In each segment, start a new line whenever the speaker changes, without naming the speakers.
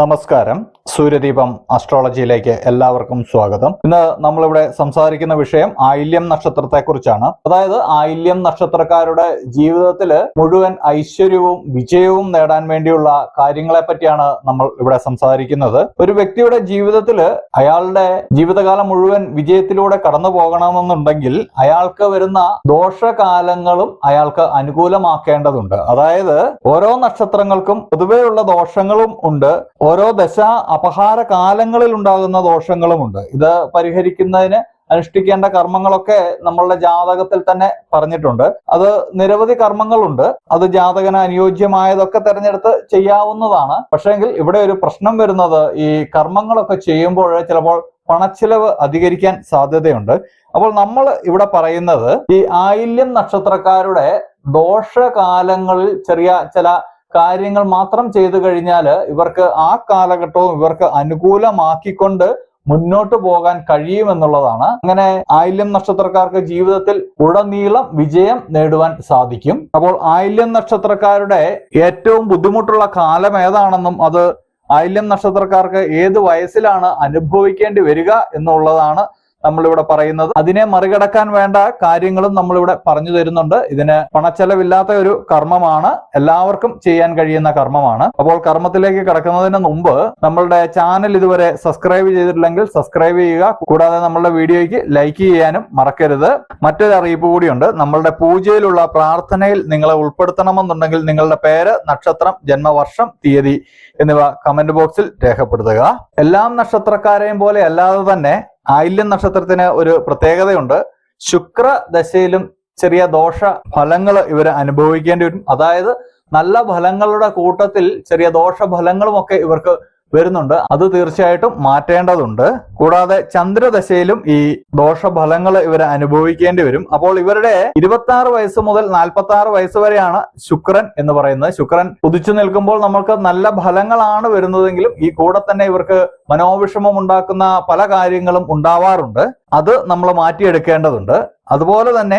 നമസ്കാരം. സൂര്യദീപം അസ്ട്രോളജിയിലേക്ക് എല്ലാവർക്കും സ്വാഗതം. ഇന്ന് നമ്മളിവിടെ സംസാരിക്കുന്ന വിഷയം ആയില്യം നക്ഷത്രത്തെക്കുറിച്ചാണ്. അതായത് ആയില്യം നക്ഷത്രക്കാരുടെ ജീവിതത്തിൽ മുഴുവൻ ഐശ്വര്യവും വിജയവും നേടാൻ വേണ്ടിയുള്ള കാര്യങ്ങളെ പറ്റിയാണ് നമ്മൾ ഇവിടെ സംസാരിക്കുന്നത്. ഒരു വ്യക്തിയുടെ ജീവിതത്തിൽ അയാളുടെ ജീവിതകാലം മുഴുവൻ വിജയത്തിലൂടെ കടന്നു പോകണമെന്നുണ്ടെങ്കിൽ അയാൾക്ക് വരുന്ന ദോഷകാലങ്ങളും അയാൾക്ക് അനുകൂലമാക്കേണ്ടതുണ്ട്. അതായത് ഓരോ നക്ഷത്രങ്ങൾക്കും പൊതുവെയുള്ള ദോഷങ്ങളും ഉണ്ട്. ഓരോ ദശ അപഹാര കാലങ്ങളിൽ ഉണ്ടാകുന്ന ദോഷങ്ങളുമുണ്ട്. ഇത് പരിഹരിക്കുന്നതിന് അനുഷ്ഠിക്കേണ്ട കർമ്മങ്ങളൊക്കെ നമ്മളുടെ ജാതകത്തിൽ തന്നെ പറഞ്ഞിട്ടുണ്ട്. അത് നിരവധി കർമ്മങ്ങളുണ്ട്. അത് ജാതകന് അനുയോജ്യമായതൊക്കെ തിരഞ്ഞെടുത്ത് ചെയ്യാവുന്നതാണ്. പക്ഷേങ്കിൽ ഇവിടെ ഒരു പ്രശ്നം വരുന്നത് ഈ കർമ്മങ്ങളൊക്കെ ചെയ്യുമ്പോൾ ചിലപ്പോൾ പണച്ചിലവ് അധികരിക്കാൻ സാധ്യതയുണ്ട്. അപ്പോൾ നമ്മൾ ഇവിടെ പറയുന്നത് ഈ ആയില്യം നക്ഷത്രക്കാരുടെ ദോഷകാലങ്ങളിൽ ചെറിയ ചില കാര്യങ്ങൾ മാത്രം ചെയ്തു കഴിഞ്ഞാൽ ഇവർക്ക് ആ കാലഘട്ടവും ഇവർക്ക് അനുകൂലമാക്കിക്കൊണ്ട് മുന്നോട്ട് പോകാൻ കഴിയുമെന്നുള്ളതാണ്. അങ്ങനെ ആയില്യം നക്ഷത്രക്കാർക്ക് ജീവിതത്തിൽ ഉടനീളം വിജയം നേടുവാൻ സാധിക്കും. അപ്പോൾ ആയില്യം നക്ഷത്രക്കാരുടെ ഏറ്റവും ബുദ്ധിമുട്ടുള്ള കാലം ഏതാണെന്നും അത് ആയില്യം നക്ഷത്രക്കാർക്ക് ഏത് വയസ്സിലാണ് അനുഭവിക്കേണ്ടി വരിക എന്നുള്ളതാണ് നമ്മളിവിടെ പറയുന്നത്. അതിനെ മറികടക്കാൻ വേണ്ട കാര്യങ്ങളും നമ്മളിവിടെ പറഞ്ഞു തരുന്നുണ്ട്. ഇതിന് പണച്ചെലവില്ലാത്ത ഒരു കർമ്മമാണ്. എല്ലാവർക്കും ചെയ്യാൻ കഴിയുന്ന കർമ്മമാണ്. അപ്പോൾ കർമ്മത്തിലേക്ക് കടക്കുന്നതിന് മുമ്പ് നമ്മളുടെ ചാനൽ ഇതുവരെ സബ്സ്ക്രൈബ് ചെയ്തിട്ടില്ലെങ്കിൽ സബ്സ്ക്രൈബ് ചെയ്യുക. കൂടാതെ നമ്മളുടെ വീഡിയോയ്ക്ക് ലൈക്ക് ചെയ്യാനും മറക്കരുത്. മറ്റൊരു അറിയിപ്പ് കൂടിയുണ്ട്. നമ്മളുടെ പൂജയിലുള്ള പ്രാർത്ഥനയിൽ നിങ്ങളെ ഉൾപ്പെടുത്തണമെന്നുണ്ടെങ്കിൽ നിങ്ങളുടെ പേര് നക്ഷത്രം ജന്മവർഷം തീയതി എന്നിവ കമന്റ് ബോക്സിൽ രേഖപ്പെടുത്തുക. എല്ലാം നക്ഷത്രക്കാരെയും പോലെ അല്ലാതെ തന്നെ ആയില്യം നക്ഷത്രത്തിന് ഒരു പ്രത്യേകതയുണ്ട്. ശുക്ര ദശയിലും ചെറിയ ദോഷ ഫലങ്ങൾ ഇവർ അനുഭവിക്കേണ്ടി വരും. അതായത് നല്ല ഫലങ്ങളുടെ കൂട്ടത്തിൽ ചെറിയ ദോഷ ഫലങ്ങളും ഒക്കെ ഇവർക്ക് വരുന്നുണ്ട്. അത് തീർച്ചയായിട്ടും മാറ്റേണ്ടതുണ്ട്. കൂടാതെ ചന്ദ്രദശയിലും ഈ ദോഷഫലങ്ങൾ ഇവർ അനുഭവിക്കേണ്ടി വരും. അപ്പോൾ ഇവരുടെ ഇരുപത്തി ആറ് വയസ്സ് മുതൽ നാൽപ്പത്തി ആറ് വയസ്സ് വരെയാണ് ശുക്രൻ എന്ന് പറയുന്നത്. ശുക്രൻ ഉദിച്ചു നിൽക്കുമ്പോൾ നമ്മൾക്ക് നല്ല ഫലങ്ങളാണ് വരുന്നതെങ്കിലും ഈ കൂടെ തന്നെ ഇവർക്ക് മനോവിഷമം ഉണ്ടാക്കുന്ന പല കാര്യങ്ങളും ഉണ്ടാവാറുണ്ട്. അത് നമ്മൾ മാറ്റിയെടുക്കേണ്ടതുണ്ട്. അതുപോലെ തന്നെ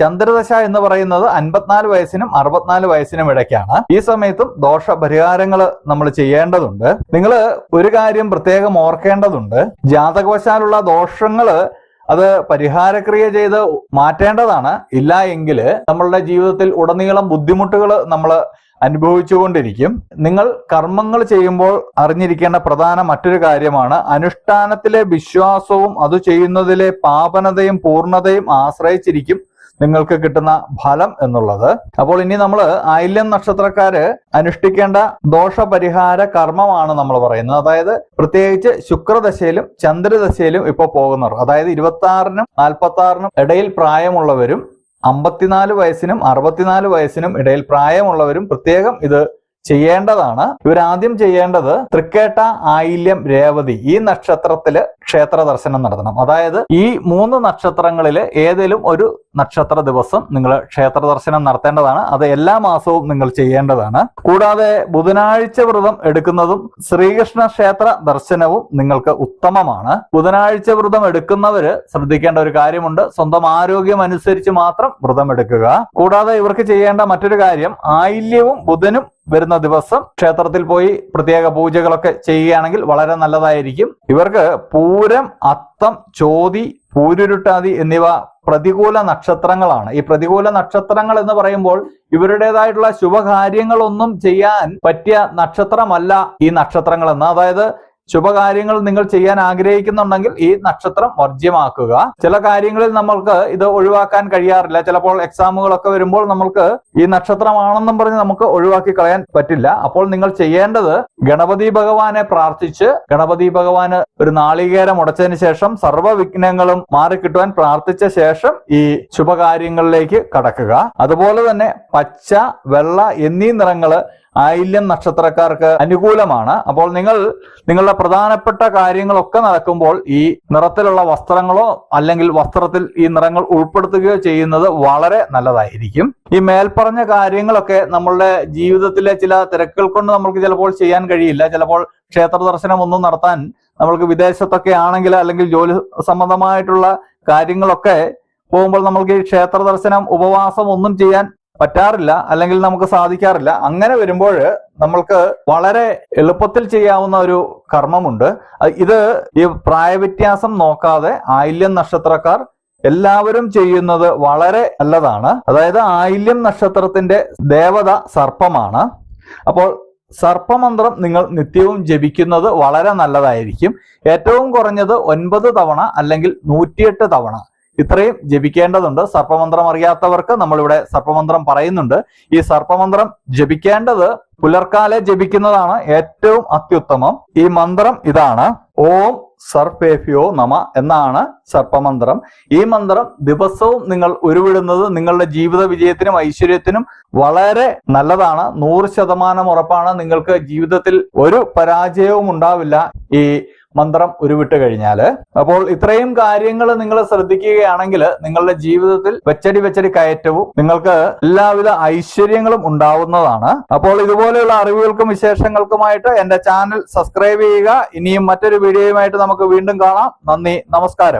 ചന്ദ്രദശ എന്ന് പറയുന്നത് അൻപത്തിനാല് വയസ്സിനും അറുപത്തിനാല് വയസ്സിനും ഇടയ്ക്കാണ്. ഈ സമയത്തും ദോഷ പരിഹാരങ്ങൾ നമ്മൾ ചെയ്യേണ്ടതുണ്ട്. നിങ്ങൾ ഒരു കാര്യം പ്രത്യേകം ഓർക്കേണ്ടതുണ്ട്. ജാതകവശാലുള്ള ദോഷങ്ങൾ അത് പരിഹാരക്രിയ ചെയ്ത് മാറ്റേണ്ടതാണ്. ഇല്ല എങ്കിൽ നമ്മളുടെ ജീവിതത്തിൽ ഉടനീളം ബുദ്ധിമുട്ടുകൾ നമ്മൾ അനുഭവിച്ചുകൊണ്ടിരിക്കും. നിങ്ങൾ കർമ്മങ്ങൾ ചെയ്യുമ്പോൾ അറിഞ്ഞിരിക്കേണ്ട പ്രധാന മറ്റൊരു കാര്യമാണ് അനുഷ്ഠാനത്തിലെ വിശ്വാസവും അത് ചെയ്യുന്നതിലെ പാപനതയും പൂർണതയും ആശ്രയിച്ചിരിക്കും നിങ്ങൾക്ക് കിട്ടുന്ന ഫലം എന്നുള്ളത്. അപ്പോൾ ഇനി നമ്മൾ ആയില്യം നക്ഷത്രക്കാര് അനുഷ്ഠിക്കേണ്ട ദോഷപരിഹാര കർമ്മമാണ് നമ്മൾ പറയുന്നത്. അതായത് പ്രത്യേകിച്ച് ശുക്രദശയിലും ചന്ദ്രദശയിലും ഇപ്പോൾ പോകുന്നവർ അതായത് ഇരുപത്തി ആറിനും നാൽപ്പത്തി ആറിനും ഇടയിൽ പ്രായമുള്ളവരും അമ്പത്തിനാല് വയസ്സിനും അറുപത്തിനാല് വയസ്സിനും ഇടയിൽ പ്രായമുള്ളവരും പ്രത്യേകം ഇത് ചെയ്യേണ്ടതാണ്. ഇവരാദ്യം ചെയ്യേണ്ടത് തൃക്കേട്ട ആയില്യം രേവതി ഈ നക്ഷത്രത്തിൽ ക്ഷേത്ര ദർശനം നടത്തണം. അതായത് ഈ മൂന്ന് നക്ഷത്രങ്ങളിൽ ഏതെങ്കിലും ഒരു നക്ഷത്ര ദിവസം നിങ്ങൾ ക്ഷേത്ര ദർശനം നടത്തേണ്ടതാണ്. അത് എല്ലാ മാസവും നിങ്ങൾ ചെയ്യേണ്ടതാണ്. കൂടാതെ ബുധനാഴ്ച വ്രതം എടുക്കുന്നതും ശ്രീകൃഷ്ണ ക്ഷേത്ര ദർശനവും നിങ്ങൾക്ക് ഉത്തമമാണ്. ബുധനാഴ്ച വ്രതം എടുക്കുന്നവര് ശ്രദ്ധിക്കേണ്ട ഒരു കാര്യമുണ്ട്. സ്വന്തം ആരോഗ്യം അനുസരിച്ച് മാത്രം വ്രതം എടുക്കുക. കൂടാതെ ഇവർക്ക് ചെയ്യേണ്ട മറ്റൊരു കാര്യം ആയില്യവും ബുധനും വരുന്ന ദിവസം ക്ഷേത്രത്തിൽ പോയി പ്രത്യേക പൂജകളൊക്കെ ചെയ്യുകയാണെങ്കിൽ വളരെ നല്ലതായിരിക്കും. ഇവർക്ക് പൂരം അത്തം ചോതി പൂരുരുട്ടാതി എന്നിവ പ്രതികൂല നക്ഷത്രങ്ങളാണ്. ഈ പ്രതികൂല നക്ഷത്രങ്ങൾ എന്ന് പറയുമ്പോൾ ഇവരുടേതായിട്ടുള്ള ശുഭകാര്യങ്ങളൊന്നും ചെയ്യാൻ പറ്റിയ നക്ഷത്രമല്ല ഈ നക്ഷത്രങ്ങൾ എന്ന് അതായത് ശുഭകാര്യങ്ങൾ നിങ്ങൾ ചെയ്യാൻ ആഗ്രഹിക്കുന്നുണ്ടെങ്കിൽ ഈ നക്ഷത്രം വർജ്യമാക്കുക. ചില കാര്യങ്ങളിൽ നമ്മൾക്ക് ഇത് ഒഴിവാക്കാൻ കഴിയാറില്ല. ചിലപ്പോൾ എക്സാമുകളൊക്കെ വരുമ്പോൾ നമ്മൾക്ക് ഈ നക്ഷത്രമാണെന്നും പറഞ്ഞ് നമുക്ക് ഒഴിവാക്കി കളയാൻ പറ്റില്ല. അപ്പോൾ നിങ്ങൾ ചെയ്യേണ്ടത് ഗണപതി ഭഗവാനെ പ്രാർത്ഥിച്ച് ഗണപതി ഭഗവാന് ഒരു നാളികേരം ഉടച്ചതിന് ശേഷം സർവ വിഘ്നങ്ങളും മാറിക്കിട്ടുവാൻ പ്രാർത്ഥിച്ച ശേഷം ഈ ശുഭകാര്യങ്ങളിലേക്ക് കടക്കുക. അതുപോലെ തന്നെ പച്ച വെള്ള എന്നീ നിറങ്ങൾ ആയില്യം നക്ഷത്രക്കാർക്ക് അനുകൂലമാണ്. അപ്പോൾ നിങ്ങൾ നിങ്ങളുടെ പ്രധാനപ്പെട്ട കാര്യങ്ങളൊക്കെ നടക്കുമ്പോൾ ഈ നിറത്തിലുള്ള വസ്ത്രങ്ങളോ അല്ലെങ്കിൽ വസ്ത്രത്തിൽ ഈ നിറങ്ങൾ ഉൾപ്പെടുത്തുകയോ ചെയ്യുന്നത് വളരെ നല്ലതായിരിക്കും. ഈ മേൽപ്പറഞ്ഞ കാര്യങ്ങളൊക്കെ നമ്മളുടെ ജീവിതത്തിലെ ചില തിരക്കുകൾ കൊണ്ട് നമ്മൾക്ക് ചിലപ്പോൾ ചെയ്യാൻ കഴിയില്ല. ചിലപ്പോൾ ക്ഷേത്ര ദർശനം ഒന്നും നടത്താൻ നമ്മൾക്ക് വിദേശത്തൊക്കെ ആണെങ്കിൽ അല്ലെങ്കിൽ ജോലി സംബന്ധമായിട്ടുള്ള കാര്യങ്ങളൊക്കെ പോകുമ്പോൾ നമ്മൾക്ക് ഈ ക്ഷേത്ര ദർശനം ഉപവാസം ഒന്നും ചെയ്യാൻ പറ്റാറില്ല അല്ലെങ്കിൽ നമുക്ക് സാധിക്കാറില്ല. അങ്ങനെ വരുമ്പോൾ നമ്മൾക്ക് വളരെ എളുപ്പത്തിൽ ചെയ്യാവുന്ന ഒരു കർമ്മമുണ്ട്. ഇത് ഈ പ്രായവ്യത്യാസം നോക്കാതെ ആയില്യം നക്ഷത്രക്കാർ എല്ലാവരും ചെയ്യുന്നത് വളരെ നല്ലതാണ്. അതായത് ആയില്യം നക്ഷത്രത്തിന്റെ ദേവത സർപ്പമാണ്. അപ്പോൾ സർപ്പമന്ത്രം നിങ്ങൾ നിത്യവും ജപിക്കുന്നത് വളരെ നല്ലതായിരിക്കും. ഏറ്റവും കുറഞ്ഞത് ഒൻപത് തവണ അല്ലെങ്കിൽ നൂറ്റിയെട്ട് തവണ ഇത്രയും ജപിക്കേണ്ടതുണ്ട്. സർപ്പമന്ത്രം അറിയാത്തവർക്ക് നമ്മളിവിടെ സർപ്പമന്ത്രം പറയുന്നുണ്ട്. ഈ സർപ്പമന്ത്രം ജപിക്കേണ്ടത് പുലർക്കാലെ ജപിക്കുന്നതാണ് ഏറ്റവും അത്യുത്തമം. ഈ മന്ത്രം ഇതാണ്. ഓം സർപ്പേഫ്യോ നമ എന്നാണ് സർപ്പമന്ത്രം. ഈ മന്ത്രം ദിവസവും നിങ്ങൾ ഉരുവിടുന്നത് നിങ്ങളുടെ ജീവിത വിജയത്തിനും ഐശ്വര്യത്തിനും വളരെ നല്ലതാണ്. നൂറ് ശതമാനം ഉറപ്പാണ് നിങ്ങൾക്ക് ജീവിതത്തിൽ ഒരു പരാജയവും ഉണ്ടാവില്ല. ഈ മന്ത്രം ഉരുവിട്ട് കഴിഞ്ഞാൽ അപ്പോൾ ഇത്രയും കാര്യങ്ങൾ നിങ്ങൾ ശ്രദ്ധിക്കുകയാണെങ്കിൽ നിങ്ങളുടെ ജീവിതത്തിൽ വെച്ചടി വെച്ചടി കയറ്റവും നിങ്ങൾക്ക് എല്ലാവിധ ഐശ്വര്യങ്ങളും ഉണ്ടാവുന്നതാണ്. അപ്പോൾ ഇതുപോലെയുള്ള അറിവുകൾക്കും വിശേഷങ്ങൾക്കുമായിട്ട് എന്റെ ചാനൽ സബ്സ്ക്രൈബ് ചെയ്യുക. ഇനിയും മറ്റൊരു വീഡിയോയുമായിട്ട് നമുക്ക് വീണ്ടും കാണാം. നന്ദി നമസ്കാരം.